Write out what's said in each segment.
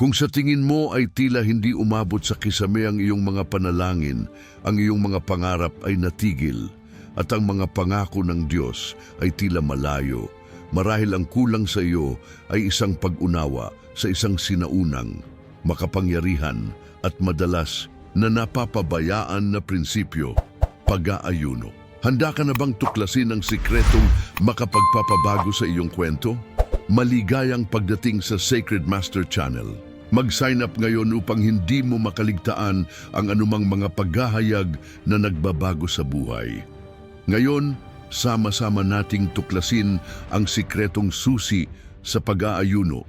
Kung sa tingin mo ay tila hindi umabot sa kisame ang iyong mga panalangin, ang iyong mga pangarap ay natigil, at ang mga pangako ng Diyos ay tila malayo, marahil ang kulang sa iyo ay isang pag-unawa sa isang sinaunang, makapangyarihan at madalas na napapabayaan na prinsipyo, pag-aayuno. Handa ka na bang tuklasin ang sikretong makapagpapabago sa iyong kwento? Maligayang pagdating sa Sacred Master Channel. Mag-sign up ngayon upang hindi mo makaligtaan ang anumang mga paghahayag na nagbabago sa buhay. Ngayon, sama-sama nating tuklasin ang sikretong susi sa pag-aayuno,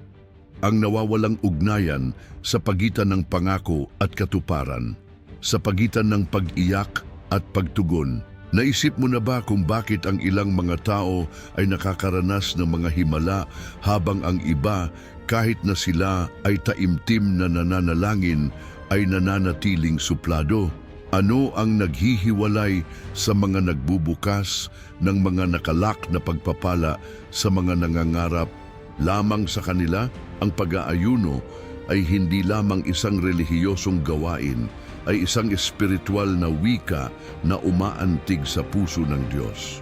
ang nawawalang ugnayan sa pagitan ng pangako at katuparan, sa pagitan ng pag-iyak at pagtugon. Naisip mo na ba kung bakit ang ilang mga tao ay nakakaranas ng mga himala habang ang iba kahit na sila ay taimtim na nananalangin ay nananatiling suplado? Ano ang naghihiwalay sa mga nagbubukas ng mga nakalak na pagpapala sa mga nangangarap lamang sa kanila? Ang pag-aayuno ay hindi lamang isang relihiyosong gawain, ay isang espiritual na wika na umaantig sa puso ng Diyos.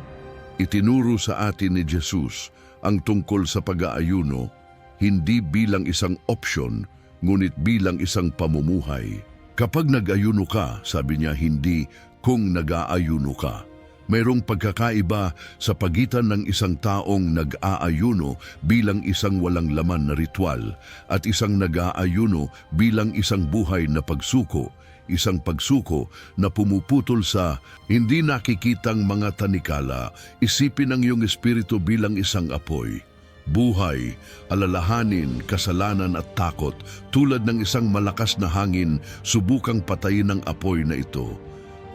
Itinuro sa atin ni Jesus ang tungkol sa pag-aayuno hindi bilang isang opsyon, ngunit bilang isang pamumuhay. Kapag nag-ayuno ka, sabi niya hindi kung nag-aayuno ka. Mayroong pagkakaiba sa pagitan ng isang taong nag-aayuno bilang isang walang laman na ritual at isang nag-aayuno bilang isang buhay na pagsuko, isang pagsuko na pumuputol sa hindi nakikitang mga tanikala, isipin ang iyong espiritu bilang isang apoy. Buhay, alalahanin, kasalanan at takot tulad ng isang malakas na hangin subukang patayin ng apoy na ito.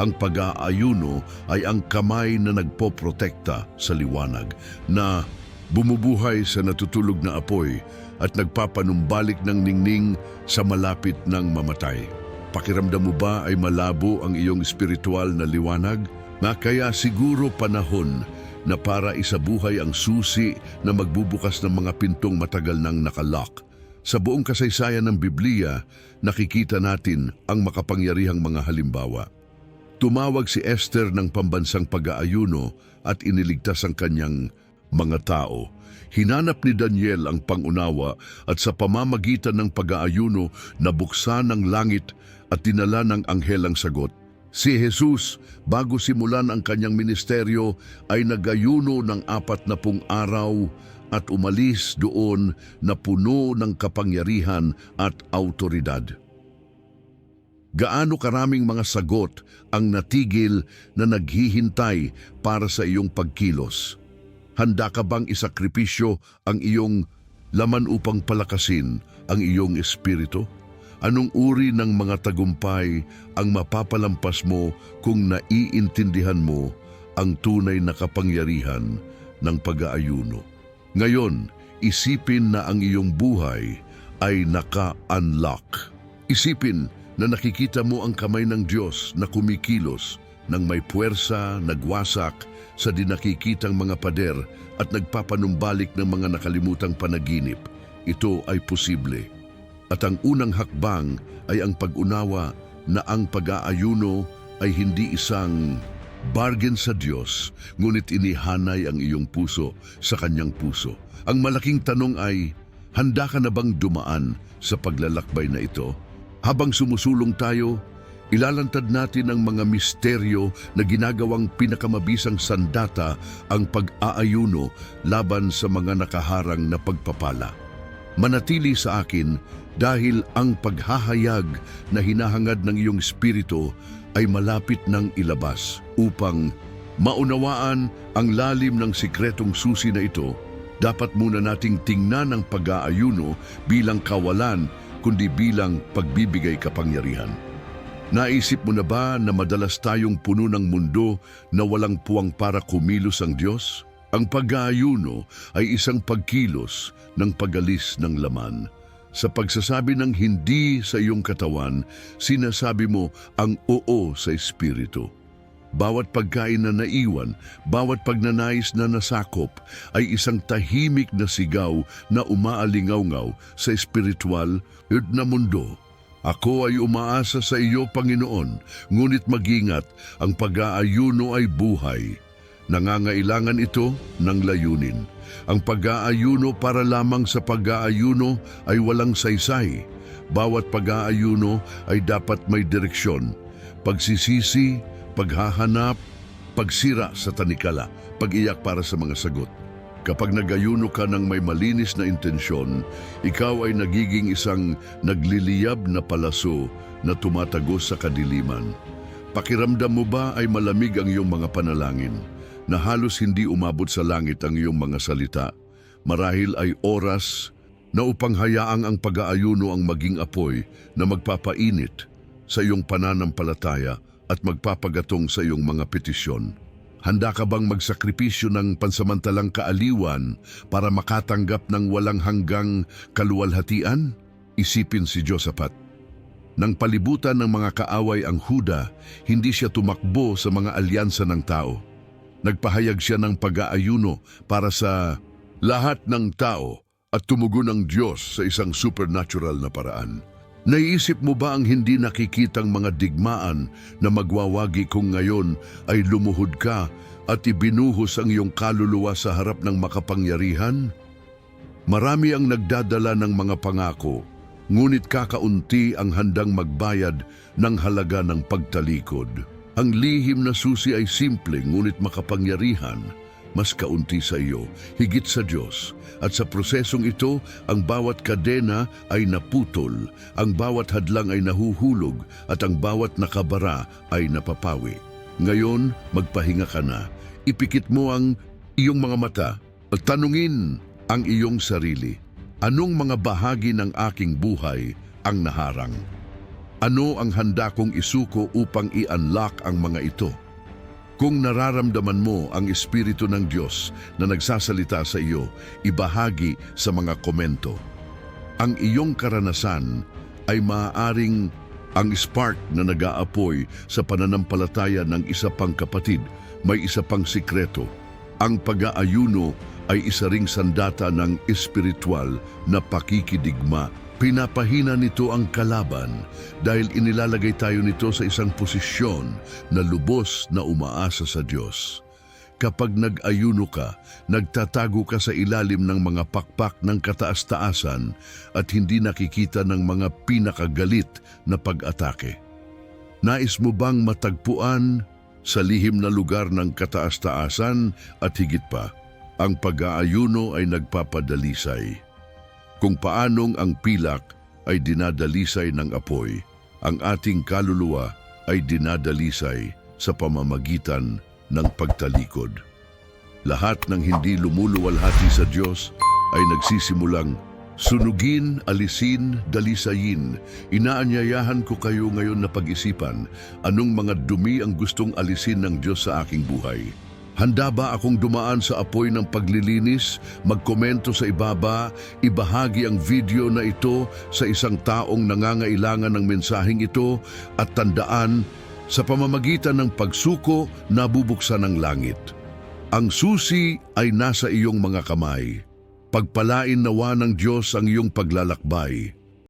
Ang pag-aayuno ay ang kamay na nagpoprotekta sa liwanag na bumubuhay sa natutulog na apoy at nagpapanumbalik ng ningning sa malapit ng mamatay. Pakiramdam mo ba ay malabo ang iyong espiritual na liwanag? Na kaya siguro panahon na para isabuhay ang susi na magbubukas ng mga pintong matagal nang nakalock. Sa buong kasaysayan ng Biblia, nakikita natin ang makapangyarihang mga halimbawa. Tumawag si Esther ng pambansang pag-aayuno at iniligtas ang kanyang mga tao. Hinanap ni Daniel ang pangunawa at sa pamamagitan ng pag-aayuno nabuksan ang langit at dinala ng anghel ang sagot. Si Jesus, bago simulan ang kanyang ministeryo, ay nagayuno ng apat na pung araw at umalis doon na puno ng kapangyarihan at autoridad. Gaano karaming mga sagot ang natigil na naghihintay para sa iyong pagkilos? Handa ka bang isakripisyo ang iyong laman upang palakasin ang iyong espiritu? Anong uri ng mga tagumpay ang mapapalampas mo kung naiintindihan mo ang tunay na kapangyarihan ng pag-aayuno? Ngayon, isipin na ang iyong buhay ay naka-unlock. Isipin na nakikita mo ang kamay ng Diyos na kumikilos ng may puwersa, nagwasak sa dinakikitang mga pader at nagpapanumbalik ng mga nakalimutang panaginip. Ito ay posible. At ang unang hakbang ay ang pag-unawa na ang pag-aayuno ay hindi isang bargain sa Diyos, ngunit inihanay ang iyong puso sa kanyang puso. Ang malaking tanong ay, handa ka na bang dumaan sa paglalakbay na ito? Habang sumusulong tayo, ilalantad natin ang mga misteryo na ginagawang pinakamabisang sandata ang pag-aayuno laban sa mga nakaharang na pagpapala. Manatili sa akin dahil ang paghahayag na hinahangad ng iyong espiritu ay malapit ng ilabas upang maunawaan ang lalim ng sikretong susi na ito. Dapat muna nating tingnan ang pag-aayuno bilang kawalan kundi bilang pagbibigay kapangyarihan. Naisip mo na ba na madalas tayong puno ng mundo na walang puwang para kumilos ang Diyos? Ang pag-aayuno ay isang pagkilos ng pagalis ng laman. Sa pagsasabi ng hindi sa iyong katawan, sinasabi mo ang oo sa Espiritu. Bawat pagkain na naiwan, bawat pagnanais na nasakop ay isang tahimik na sigaw na umaalingaw-ngaw sa espiritual na mundo. Ako ay umaasa sa iyo, Panginoon, ngunit magingat, ang pag-aayuno ay buhay. Nangangailangan ito ng layunin. Ang pag-aayuno para lamang sa pag-aayuno ay walang saysay. Bawat pag-aayuno ay dapat may direksyon. Pagsisisi, paghahanap, pagsira sa tanikala, pag-iyak para sa mga sagot. Kapag nag-ayuno ka ng may malinis na intensyon, ikaw ay nagiging isang nagliliyab na palaso na tumatagos sa kadiliman. Pakiramdam mo ba ay malamig ang iyong mga panalangin, na halos hindi umabot sa langit ang iyong mga salita? Marahil ay oras na upang hayaang ang pag-aayuno ang maging apoy na magpapainit sa iyong pananampalataya at magpapagatong sa iyong mga petisyon. Handa ka bang magsakripisyo ng pansamantalang kaaliwan para makatanggap ng walang hanggang kaluwalhatian? Isipin si Josaphat. Nang palibutan ng mga kaaway ang Huda, hindi siya tumakbo sa mga alyansa ng tao. Nagpahayag siya ng pag-aayuno para sa lahat ng tao at tumugon ang Diyos sa isang supernatural na paraan. Naiisip mo ba ang hindi nakikitang mga digmaan na magwawagi kung ngayon ay lumuhod ka at ibinuhos ang iyong kaluluwa sa harap ng makapangyarihan? Marami ang nagdadala ng mga pangako, ngunit kakaunti ang handang magbayad ng halaga ng pagtalikod. Ang lihim na susi ay simple ngunit makapangyarihan, mas kaunti sa iyo, higit sa Diyos. At sa prosesong ito, ang bawat kadena ay naputol, ang bawat hadlang ay nahuhulog, at ang bawat nakabara ay napapawi. Ngayon, magpahinga ka na. Ipikit mo ang iyong mga mata at tanungin ang iyong sarili. Anong mga bahagi ng aking buhay ang naharang? Ano ang handa kong isuko upang i-unlock ang mga ito? Kung nararamdaman mo ang Espiritu ng Diyos na nagsasalita sa iyo, ibahagi sa mga komento. Ang iyong karanasan ay maaaring ang spark na nag-aapoy sa pananampalataya ng isa pang kapatid, may isa pang sikreto. Ang pag-aayuno ay isa ring sandata ng espiritual na pakikidigma. Pinapahina nito ang kalaban dahil inilalagay tayo nito sa isang posisyon na lubos na umaasa sa Diyos. Kapag nag-ayuno ka, nagtatago ka sa ilalim ng mga pakpak ng kataas-taasan at hindi nakikita ng mga pinakagalit na pag-atake. Nais mo bang matagpuan sa lihim na lugar ng kataas-taasan at higit pa, ang pag-aayuno ay nagpapadalisay. Kung paanong ang pilak ay dinadalisay ng apoy, ang ating kaluluwa ay dinadalisay sa pamamagitan ng pagtalikod. Lahat ng hindi lumuluwalhati sa Diyos ay nagsisimulang sunugin, alisin, dalisayin. Inaanyayahan ko kayo ngayon na pag-isipan anong mga dumi ang gustong alisin ng Diyos sa aking buhay. Handa ba akong dumaan sa apoy ng paglilinis, magkomento sa ibaba, ibahagi ang video na ito sa isang taong nangangailangan ng mensaheng ito at tandaan, sa pamamagitan ng pagsuko, nabubuksan ang langit. Ang susi ay nasa iyong mga kamay. Pagpalain nawa ng Diyos ang iyong paglalakbay.